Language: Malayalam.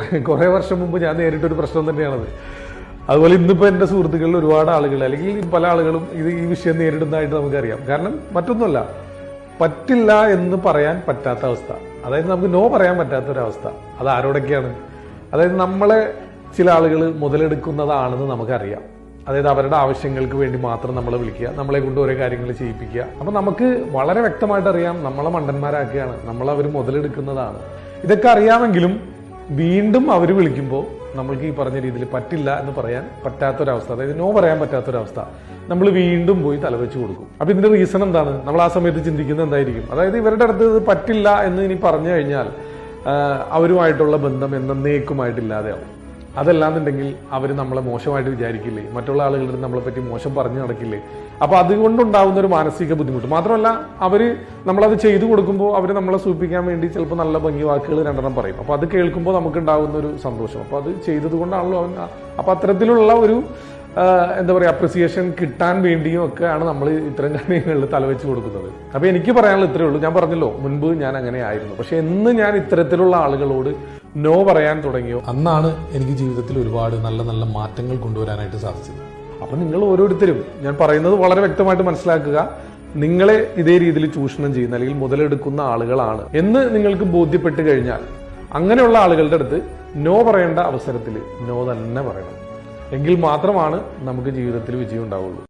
കുറേ വർഷം മുമ്പ് ഞാൻ നേരിട്ടൊരു പ്രശ്നം തന്നെയാണത്. അതുപോലെ ഇന്നിപ്പോൾ എന്റെ സുഹൃത്തുക്കളിൽ ഒരുപാട് ആളുകൾ അല്ലെങ്കിൽ പല ആളുകളും ഇത് ഈ വിഷയം നേരിടുന്നതായിട്ട് നമുക്കറിയാം. കാരണം മറ്റൊന്നുമല്ല പറ്റില്ല എന്ന് പറയാൻ പറ്റാത്ത അവസ്ഥ. അതായത് നമുക്ക് നോ പറയാൻ പറ്റാത്ത ഒരവസ്ഥ അത് ആരോടൊക്കെയാണ്? അതായത് നമ്മളെ ചില ആളുകൾ മുതലെടുക്കുന്നതാണെന്ന് നമുക്കറിയാം. അതായത് അവരുടെ ആവശ്യങ്ങൾക്ക് വേണ്ടി മാത്രം നമ്മളെ വിളിക്കുക നമ്മളെ കൊണ്ട് ഓരോ കാര്യങ്ങൾ ചെയ്യിപ്പിക്കുക. അപ്പം നമുക്ക് വളരെ വ്യക്തമായിട്ട് അറിയാം നമ്മളെ മണ്ടന്മാരാക്കുകയാണ് നമ്മളവർ മുതലെടുക്കുന്നതാണ്. ഇതൊക്കെ അറിയാമെങ്കിലും വീണ്ടും അവർ വിളിക്കുമ്പോൾ നമ്മൾക്ക് ഈ പറഞ്ഞ രീതിയിൽ പറ്റില്ല എന്ന് പറയാൻ പറ്റാത്തൊരവസ്ഥ. അതായത് നോ പറയാൻ പറ്റാത്തൊരവസ്ഥ. നമ്മൾ വീണ്ടും പോയി തലവെച്ച് കൊടുക്കും. അപ്പൊ ഇതിന്റെ റീസൺ എന്താണ്? നമ്മൾ ആ സമയത്ത് ചിന്തിക്കുന്നത് എന്തായിരിക്കും? അതായത് ഇവരുടെ അടുത്ത് ഇത് പറ്റില്ല എന്ന് ഇനി പറഞ്ഞു കഴിഞ്ഞാൽ അവരുമായിട്ടുള്ള ബന്ധം എന്നേക്കുമായിട്ടില്ലാതെയാവും അതല്ലാന്നുണ്ടെങ്കിൽ അവർ നമ്മളെ മോശമായിട്ട് വിചാരിക്കില്ലേ? മറ്റുള്ള ആളുകളുടെ നമ്മളെ പറ്റി മോശം പറഞ്ഞു നടക്കില്ലേ? അപ്പൊ അതുകൊണ്ടുണ്ടാവുന്ന ഒരു മാനസിക ബുദ്ധിമുട്ട്. മാത്രമല്ല അവർ നമ്മളത് ചെയ്തു കൊടുക്കുമ്പോൾ അവർ നമ്മളെ സൂപ്പിക്കാൻ വേണ്ടി ചിലപ്പോൾ നല്ല ഭംഗി വാക്കുകൾ രണ്ടെണ്ണം പറയും. അപ്പൊ അത് കേൾക്കുമ്പോൾ നമുക്ക് ഉണ്ടാവുന്ന ഒരു സന്തോഷം. അപ്പൊ അത് ചെയ്തത് കൊണ്ടാണല്ലോ അവൻ അപ്പൊ അത്തരത്തിലുള്ള ഒരു എന്താ പറയുക അപ്രിസിയേഷൻ കിട്ടാൻ വേണ്ടിയും ഒക്കെയാണ് നമ്മൾ ഇത്തരം കാര്യങ്ങളിൽ തലവെച്ച് കൊടുക്കുന്നത്. അപ്പൊ എനിക്ക് പറയാനുള്ള ഇത്രയേ ഉള്ളൂ. ഞാൻ പറഞ്ഞല്ലോ മുൻപ് ഞാൻ അങ്ങനെ ആയിരുന്നു. പക്ഷെ എന്ന് ഞാൻ ഇത്തരത്തിലുള്ള ആളുകളോട് നോ പറയാൻ തുടങ്ങിയോ? അന്നാണ് എനിക്ക് ജീവിതത്തിൽ ഒരുപാട് നല്ല നല്ല മാറ്റങ്ങൾ കൊണ്ടുവരാനായിട്ട് സാധിച്ചത്. അപ്പൊ നിങ്ങൾ ഓരോരുത്തരും ഞാൻ പറയുന്നത് വളരെ വ്യക്തമായിട്ട് മനസ്സിലാക്കുക. നിങ്ങളെ ഇതേ രീതിയിൽ ചൂഷണം ചെയ്യുന്ന അല്ലെങ്കിൽ മുതലെടുക്കുന്ന ആളുകളാണ് എന്ന് നിങ്ങൾക്ക് ബോധ്യപ്പെട്ട് കഴിഞ്ഞാൽ അങ്ങനെയുള്ള ആളുകളുടെ അടുത്ത് നോ പറയേണ്ട അവസരത്തിൽ നോ തന്നെ പറയണം. എങ്കിൽ മാത്രമാണ് നമുക്ക് ജീവിതത്തിൽ വിജയം ഉണ്ടാവുള്ളൂ.